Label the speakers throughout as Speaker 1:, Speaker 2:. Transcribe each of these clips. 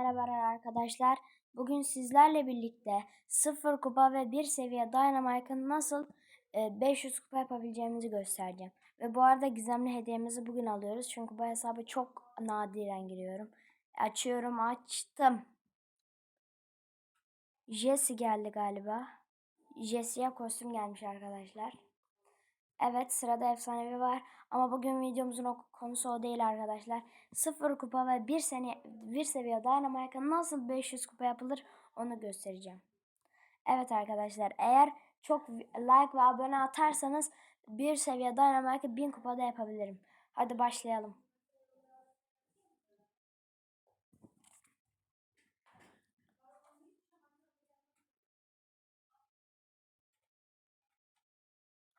Speaker 1: Merhabalar arkadaşlar. Bugün sizlerle birlikte 0 kupa ve 1 seviye Dynamite'ın nasıl e, 500 kupa yapabileceğimizi göstereceğim. Ve bu arada gizemli hediyemizi bugün alıyoruz. Çünkü bu hesabı çok nadiren giriyorum. Açıyorum açtım. Jesse geldi galiba. Jesse'ye kostüm gelmiş arkadaşlar. Evet sırada efsanevi var ama bugün videomuzun konusu o değil arkadaşlar. Sıfır kupa ve bir, sene, bir seviye Dynamite'a nasıl 500 kupa yapılır onu göstereceğim. Evet arkadaşlar eğer çok like ve abone atarsanız bir seviye Dynamite'a 1000 kupada yapabilirim. Hadi başlayalım.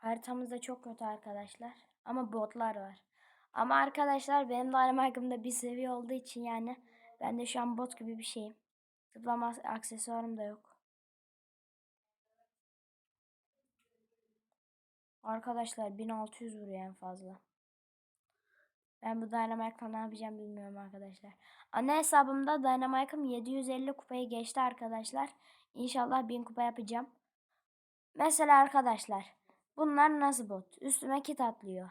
Speaker 1: Haritamız da çok kötü arkadaşlar. Ama botlar var. Ama arkadaşlar benim Dynamite'ımda bir seviye olduğu için yani ben de şu an bot gibi bir şeyim. Zıplama aksesuarım da yok. Arkadaşlar 1600 vuruyor en fazla. Ben bu Dynamite'la ne yapacağım bilmiyorum arkadaşlar. Ana hesabımda Dynamite'ım 750 kupayı geçti arkadaşlar. İnşallah 1000 kupa yapacağım. Mesela arkadaşlar Bunlar nasıl bot? Üstüme kit atlıyor.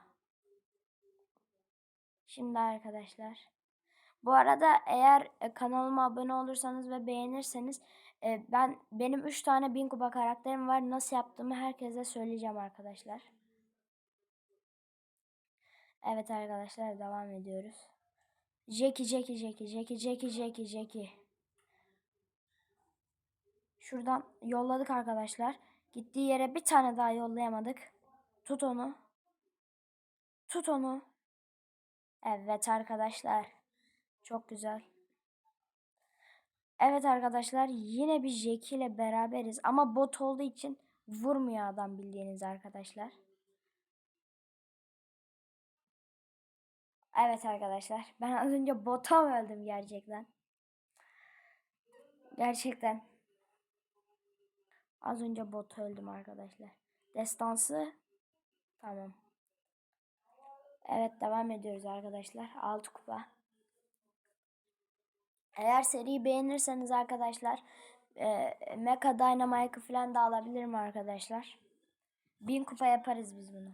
Speaker 1: Şimdi arkadaşlar. Bu arada eğer e, kanalıma abone olursanız ve beğenirseniz e, ben benim 3 tane 1000 kupa karakterim var. Nasıl yaptığımı herkese söyleyeceğim arkadaşlar. Evet arkadaşlar devam ediyoruz. Jackie Jackie Jackie Jackie Jackie Jackie Jackie. Şuradan yolladık arkadaşlar. Gittiği yere bir tane daha yollayamadık. Tut onu. Tut onu. Evet arkadaşlar. Çok güzel. Evet arkadaşlar yine bir Jackie ile beraberiz. Ama bot olduğu için vurmuyor adam bildiğiniz arkadaşlar. Evet arkadaşlar. Ben az önce bota öldüm gerçekten. Gerçekten. Az önce bot öldüm arkadaşlar. Destansı. Tamam. Evet devam ediyoruz arkadaşlar. 6 kupa. Eğer seriyi beğenirseniz arkadaşlar e, Mecha Dynamite'ı falan da alabilirim arkadaşlar. 1000 kupa yaparız biz bunu.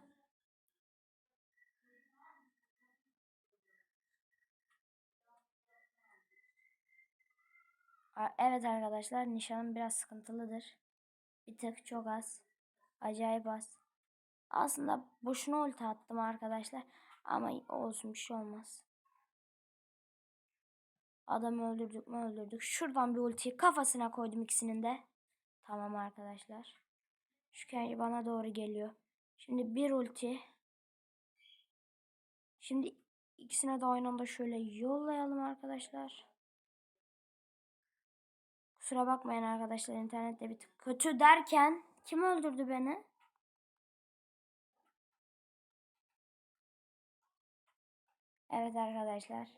Speaker 1: Evet arkadaşlar nişanım biraz sıkıntılıdır. Bir tık çok az. Acayip az. Aslında boşuna ulti attım arkadaşlar. Ama olsun bir şey olmaz. Adamı öldürdük mü öldürdük. Şuradan bir ultiyi kafasına koydum ikisinin de. Tamam arkadaşlar. Şu kendi bana doğru geliyor. Şimdi bir ulti. Şimdi ikisine de aynı anda şöyle yollayalım arkadaşlar. Kusura bakmayın arkadaşlar internette bir tık kötü derken kim öldürdü beni? Evet arkadaşlar.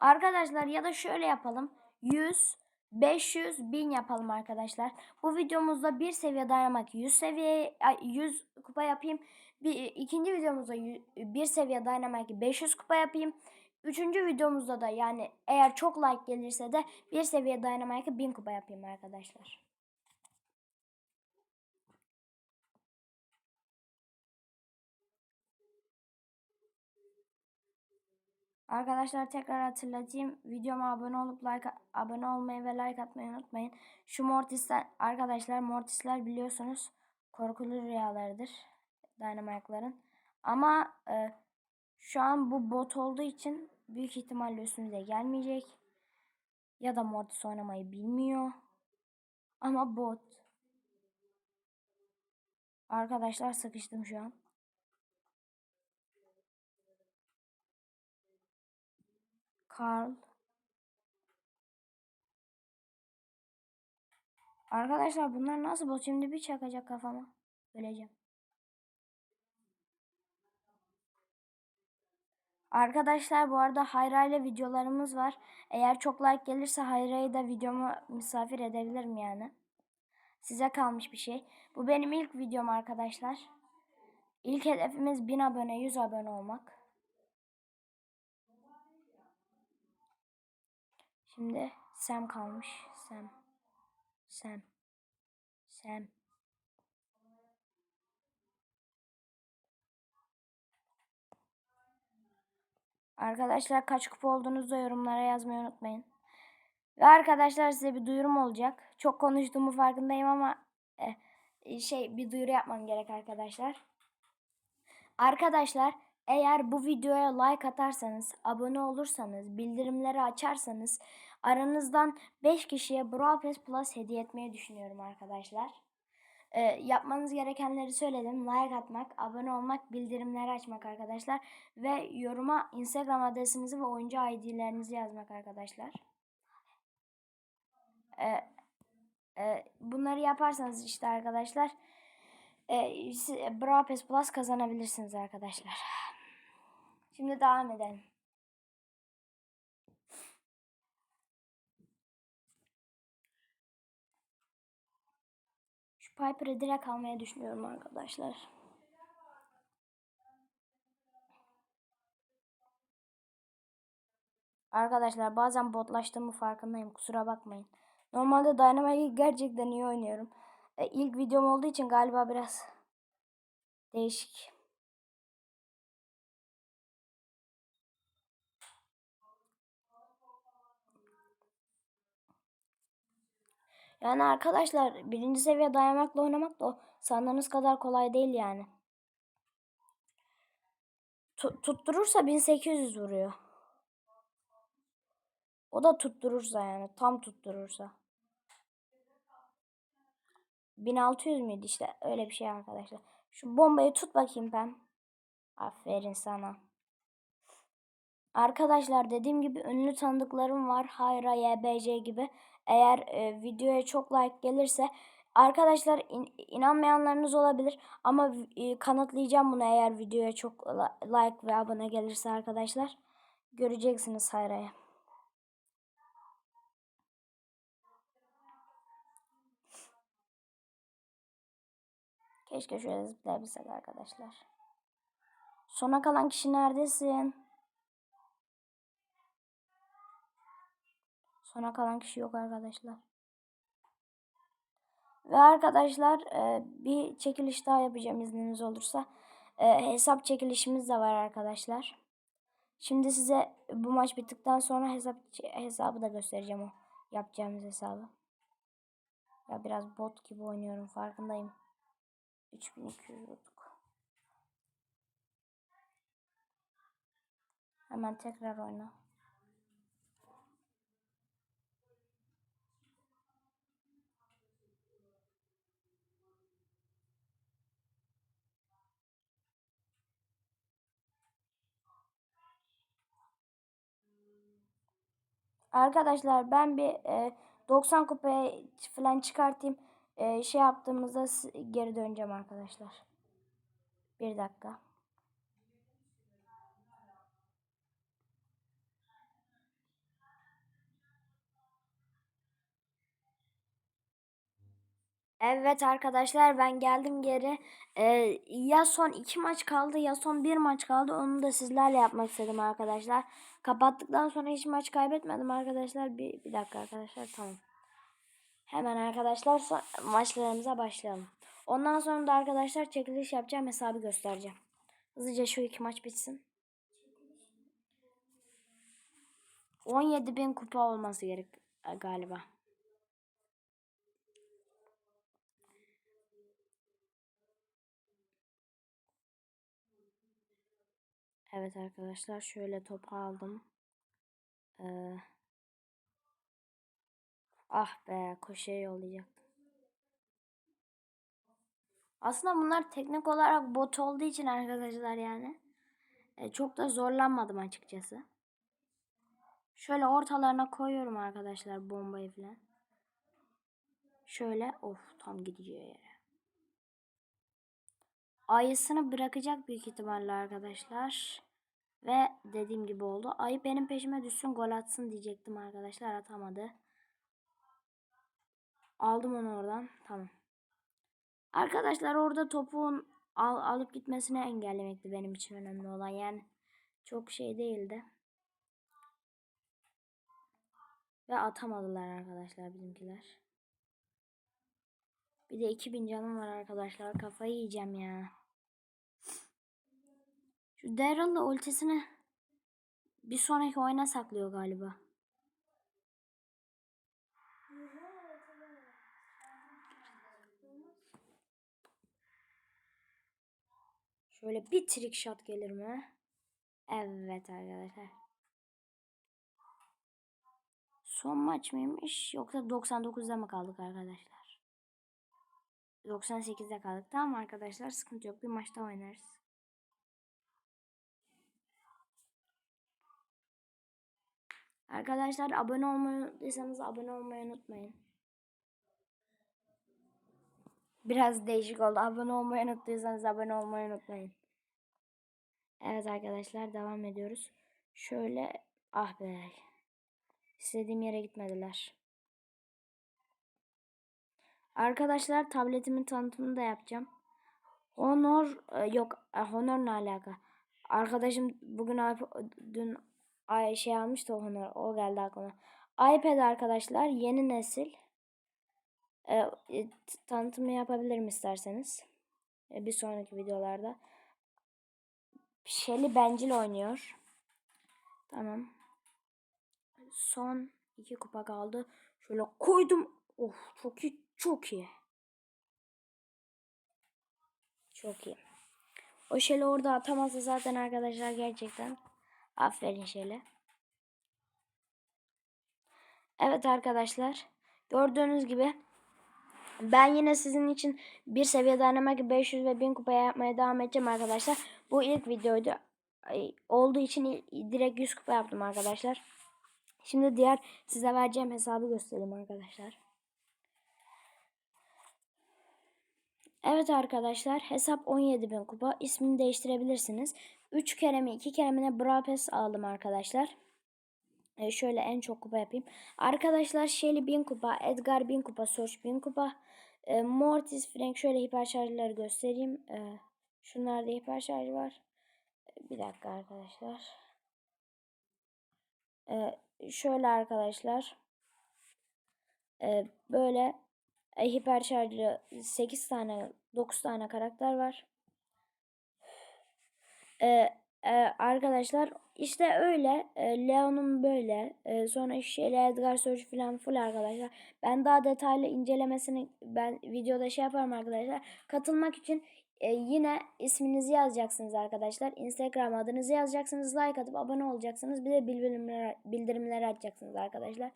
Speaker 1: Arkadaşlar ya da şöyle yapalım. 100, 500, 1000 yapalım arkadaşlar. Bu videomuzda bir seviye dayanmak 100 seviye 100 kupa yapayım. Bir, ikinci videomuzda bir seviye dayanmak 500 kupa yapayım. Üçüncü videomuzda da yani eğer çok like gelirse de bir seviye Dynamite'ı 1000 kupa yapayım arkadaşlar. Arkadaşlar tekrar hatırlatayım. Videoma abone olup like abone olmayı ve like atmayı unutmayın. Şu Mortisler arkadaşlar Mortisler biliyorsunuz korkulu rüyalarıdır. Dynamite'ların. Ama e, şu an bu bot olduğu için büyük ihtimalle üstümüze gelmeyecek. Ya da Mortis oynamayı bilmiyor. Ama bot. Arkadaşlar sıkıştım şu an. Carl. Arkadaşlar bunlar nasıl bot? Şimdi bir çakacak kafama. Öleceğim. Arkadaşlar bu arada Hayra ile videolarımız var. Eğer çok like gelirse Hayra'yı da videomu misafir edebilirim yani. Size kalmış bir şey. Bu benim ilk videom arkadaşlar. İlk hedefimiz 1000 abone 100 abone olmak. Şimdi Sam kalmış. Sam. Sam. Sam. Arkadaşlar kaç kupa olduğunuzu da yorumlara yazmayı unutmayın. Ve arkadaşlar size bir duyurum olacak. Çok konuştuğumu farkındayım ama e, şey bir duyuru yapmam gerek arkadaşlar. Arkadaşlar eğer bu videoya like atarsanız, abone olursanız, bildirimleri açarsanız aranızdan 5 kişiye Brawl Pass Plus hediye etmeyi düşünüyorum arkadaşlar. Ee, yapmanız gerekenleri söyledim. Like atmak, abone olmak, bildirimleri açmak arkadaşlar. Ve yoruma Instagram adresinizi ve oyuncu ID'lerinizi yazmak arkadaşlar. Ee, e, bunları yaparsanız işte arkadaşlar e, Brawl Pass Plus kazanabilirsiniz arkadaşlar. Şimdi devam edelim. Piper'ı direkt almaya düşünüyorum arkadaşlar. Arkadaşlar bazen botlaştığımı farkındayım. Kusura bakmayın. Normalde Dynamite'i gerçekten iyi oynuyorum. E, ilk videom olduğu için galiba biraz değişik. Yani arkadaşlar birinci seviye dayanmakla oynamak da o sandığınız kadar kolay değil yani. Tu tutturursa 1800 vuruyor. O da tutturursa yani tam tutturursa. 1600 müydü işte öyle bir şey arkadaşlar. Şu bombayı tut bakayım ben. Aferin sana. Arkadaşlar dediğim gibi ünlü tanıdıklarım var. Hayra, YBC gibi. Eğer e, videoya çok like gelirse arkadaşlar in, inanmayanlarınız olabilir ama e, kanıtlayacağım bunu eğer videoya çok like ve abone gelirse arkadaşlar. Göreceksiniz Hayra'ya. Keşke şöyle zıplayabilsek arkadaşlar. Sona kalan kişi neredesin? Sona kalan kişi yok arkadaşlar. Ve arkadaşlar e, bir çekiliş daha yapacağım izniniz olursa. E, hesap çekilişimiz de var arkadaşlar. Şimdi size bu maç bittikten sonra hesap hesabı da göstereceğim o yapacağımız hesabı. Ya biraz bot gibi oynuyorum farkındayım. 3200 vurduk. Hemen tekrar oyna. Arkadaşlar ben bir e, 90 kupaya falan çıkartayım. E, şey yaptığımızda geri döneceğim arkadaşlar. Bir dakika. Evet arkadaşlar ben geldim geri. Ee, ya son iki maç kaldı ya son bir maç kaldı. Onu da sizlerle yapmak istedim arkadaşlar. Kapattıktan sonra hiç maç kaybetmedim arkadaşlar. Bir, bir dakika arkadaşlar tamam. Hemen arkadaşlar maçlarımıza başlayalım. Ondan sonra da arkadaşlar çekiliş yapacağım hesabı göstereceğim. Hızlıca şu iki maç bitsin. 17 bin kupa olması gerek galiba. Evet arkadaşlar şöyle topu aldım. Ee, ah be koşuya yollayacaktım. Aslında bunlar teknik olarak bot olduğu için arkadaşlar yani. E, çok da zorlanmadım açıkçası. Şöyle ortalarına koyuyorum arkadaşlar bombayı falan. Şöyle of tam gideceği yere. Ayısını bırakacak büyük ihtimalle arkadaşlar. Ve dediğim gibi oldu. Ayı benim peşime düşsün gol atsın diyecektim arkadaşlar. Atamadı. Aldım onu oradan. Tamam. Arkadaşlar orada topun al, alıp gitmesini engellemekti benim için önemli olan. Yani çok şey değildi. Ve atamadılar arkadaşlar bizimkiler. Bir de 2000 canım var arkadaşlar. Kafayı yiyeceğim ya. Şu Daryl'la ultisini bir sonraki oyuna saklıyor galiba. Şöyle bir trick shot gelir mi? Evet arkadaşlar. Son maç mıymış yoksa 99'da mı kaldık arkadaşlar? 98'de kaldık. Tamam arkadaşlar sıkıntı yok. Bir maçta oynarız. Arkadaşlar abone olmayı unuttuysanız abone olmayı unutmayın. Biraz değişik oldu. Abone olmayı unuttuysanız abone olmayı unutmayın. Evet arkadaşlar devam ediyoruz. Şöyle ah be. İstediğim yere gitmediler. Arkadaşlar tabletimin tanıtımını da yapacağım. Honor e, yok e, Honor ne alaka? Arkadaşım bugün dün ay şey almıştı o Honor. O geldi aklıma. iPad arkadaşlar yeni nesil. E, e, t- tanıtımı yapabilirim isterseniz. E, bir sonraki videolarda. Shelly bencil oynuyor. Tamam. Son iki kupa kaldı. Şöyle koydum. Of çok iyi. Çok iyi. Çok iyi. O Shelly orada atamazsa zaten arkadaşlar gerçekten. Aferin Shelly. Evet arkadaşlar. Gördüğünüz gibi ben yine sizin için bir seviye denemek 500 ve 1000 kupaya yapmaya devam edeceğim arkadaşlar. Bu ilk videoydu. Olduğu için direkt 100 kupa yaptım arkadaşlar. Şimdi diğer size vereceğim hesabı göstereyim arkadaşlar. Evet arkadaşlar hesap 17.000 kupa. İsmini değiştirebilirsiniz. 3 kere mi 2 kere mi ne Brawl Pass aldım arkadaşlar. Ee, şöyle en çok kupa yapayım. Arkadaşlar Shelly 1000 kupa, Edgar 1000 kupa, Soç 1000 kupa. Ee, Mortis, Frank şöyle hiper şarjları göstereyim. Ee, şunlarda hiper şarj var. Ee, Bir dakika arkadaşlar. Ee, şöyle arkadaşlar. Ee, böyle e, hiper şarjlı 8 tane 9 tane karakter var. Ee, e, arkadaşlar işte öyle. E, Leon'un böyle. E, sonra şeyle Edgar Surge falan full arkadaşlar. Ben daha detaylı incelemesini ben videoda şey yaparım arkadaşlar. Katılmak için e, yine isminizi yazacaksınız arkadaşlar. Instagram adınızı yazacaksınız. Like atıp abone olacaksınız. Bir de bildirimleri, bildirimleri açacaksınız arkadaşlar.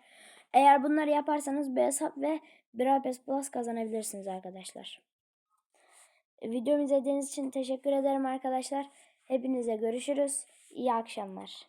Speaker 1: Eğer bunları yaparsanız bir hesap ve Brawl Pass Plus kazanabilirsiniz arkadaşlar. Videomu izlediğiniz için teşekkür ederim arkadaşlar. Hepinize görüşürüz. İyi akşamlar.